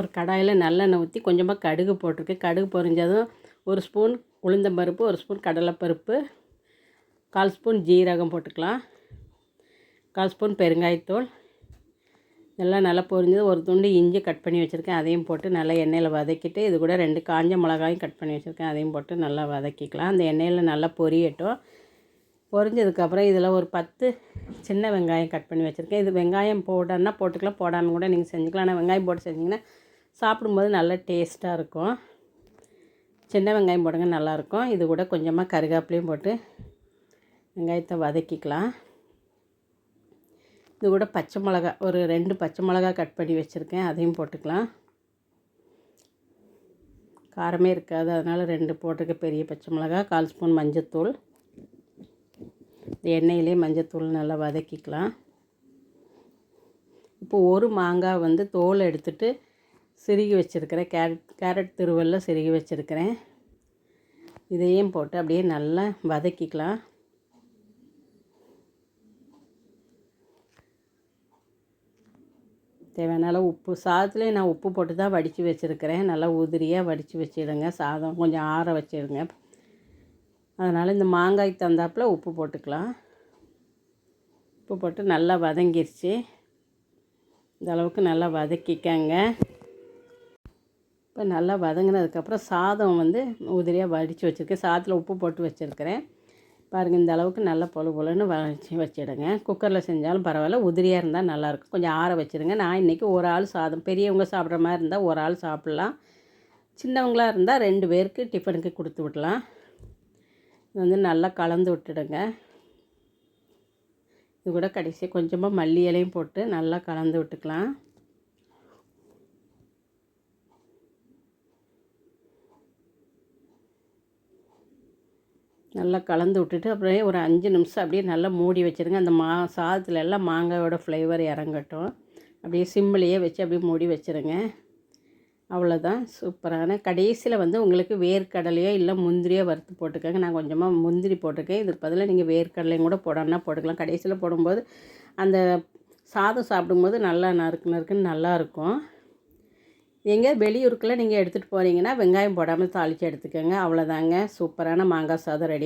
ஒரு கடாயில் நல்லெண்ணெய் ஊற்றி கொஞ்சமாக கடுகு போட்டிருக்கேன். கடுகு பொரிஞ்சதும் ஒரு ஸ்பூன் உளுந்தம்பருப்பு ஒரு ஸ்பூன் கடலைப்பருப்பு கால் ஸ்பூன் ஜீரகம் போட்டுக்கலாம். கால் ஸ்பூன் பெருங்காயத்தூள். இதெல்லாம் நல்லா பொரிஞ்சது. ஒரு துண்டு இஞ்சி கட் பண்ணி வச்சுருக்கேன். அதையும் போட்டு நல்லா எண்ணெயில் வதக்கிட்டு இது கூட ரெண்டு காஞ்ச மிளகாயும் கட் பண்ணி வச்சுருக்கேன். அதையும் போட்டு நல்லா வதக்கிக்கலாம். அந்த எண்ணெயில் நல்லா பொரியட்டும். பொரிஞ்சதுக்கப்புறம் இதில் ஒரு பத்து சின்ன வெங்காயம் கட் பண்ணி வச்சுருக்கேன். இது வெங்காயம் போடணுன்னா போட்டுக்கலாம். போடாமல் கூட நீங்கள் செஞ்சுக்கலாம். ஆனால் வெங்காயம் போட்டு செஞ்சிங்கன்னா சாப்பிடும்போது நல்லா டேஸ்ட்டாக இருக்கும். சின்ன வெங்காயம் போடுங்க நல்லாயிருக்கும். இது கூட கொஞ்சமாக கருகாப்பிலையும் போட்டு வெங்காயத்தை வதக்கிக்கலாம். இது கூட பச்சை மிளகா ஒரு ரெண்டு பச்சை மிளகா கட் பண்ணி வச்சுருக்கேன் அதையும் போட்டுக்கலாம். காரமே இருக்காது அதனால் ரெண்டு போட்டிருக்க பெரிய பச்சை மிளகா கால் ஸ்பூன் மஞ்சத்தூள். எண்ணெயிலே மஞ்சத்தூள் நல்லா வதக்கிக்கலாம். இப்போ ஒரு மாங்காய் வந்து தோல் எடுத்துட்டு செருகி வச்சுருக்கிறேன். கேரட் கேரட் திருவெல்லாம் செருகி வச்சுருக்கிறேன். இதையும் போட்டு அப்படியே நல்லா வதக்கிக்கலாம். தேவையான உப்பு சாதத்துலேயே நான் உப்பு போட்டு தான் வடித்து வச்சுருக்கிறேன். நல்லா உதிரியாக வடித்து வச்சிடுங்க. சாதம் கொஞ்சம் ஆற வச்சிடுங்க. அதனால் இந்த மாங்காய்க்கு தந்தாப்பில் உப்பு போட்டுக்கலாம். உப்பு போட்டு நல்லா வதங்கிருச்சு. இந்த அளவுக்கு நல்லா வதக்கிக்கங்க. இப்போ நல்லா வதங்கினதுக்கப்புறம் சாதம் வந்து உதிரியாக வடித்து வச்சுருக்கேன். சாதத்தில் உப்பு போட்டு வச்சுருக்கிறேன். பாருங்கள் இந்த அளவுக்கு நல்லா பொழு பொழுன்னு வச்சு வச்சிடுங்க. குக்கரில் செஞ்சாலும் பரவாயில்ல. உதிரியாக இருந்தால் நல்லாயிருக்கும் கொஞ்சம் ஆற வச்சுருங்க நான் இன்றைக்கி ஒரு ஆள் சாதம் பெரியவங்க சாப்பிட்ற மாதிரி இருந்தால் ஒரு ஆள் சாப்பிட்லாம். சின்னவங்களாக இருந்தால் ரெண்டு பேருக்கு டிஃபனுக்கு கொடுத்து விடலாம். இது வந்து நல்லா கலந்து விட்டுடுங்க. இது கூட கடைசி கொஞ்சமாக மல்லி இலையும் போட்டு நல்லா கலந்து விட்டுக்கலாம். நல்லா கலந்து விட்டுட்டு அப்படியே ஒரு அஞ்சு நிமிஷம் அப்படியே நல்லா மூடி வச்சுருங்க. அந்த மா சாதத்தில் எல்லாம் மாங்காயோட ஃப்ளேவர் இறங்கட்டும். அப்படியே சிம்மிலேயே வச்சு அப்படியே மூடி வச்சுருங்க. அவ்வளோதான் சூப்பரான. கடைசியில் வந்து உங்களுக்கு வேர்க்கடலையோ இல்லை முந்திரியோ வறுத்து போட்டுக்கோங்க. நான் கொஞ்சமாக முந்திரி போட்டிருக்கேன். இதுக்கு பதிலாக நீங்கள் வேர்க்கடலையும் கூட போடணுன்னா போட்டுக்கலாம். கடைசியில் போடும்போது அந்த சாதம் சாப்பிடும்போது நல்லா நறுக்கு நறுக்குன்னு நல்லாயிருக்கும் எங்கே வெளியூருக்குள்ளே நீங்கள் எடுத்துகிட்டு போகிறீங்கன்னா வெங்காயம் போடாமல் தாளித்து எடுத்துக்கோங்க. அவ்வளோதாங்க சூப்பரான மாங்காய் சாதம் ரெடி.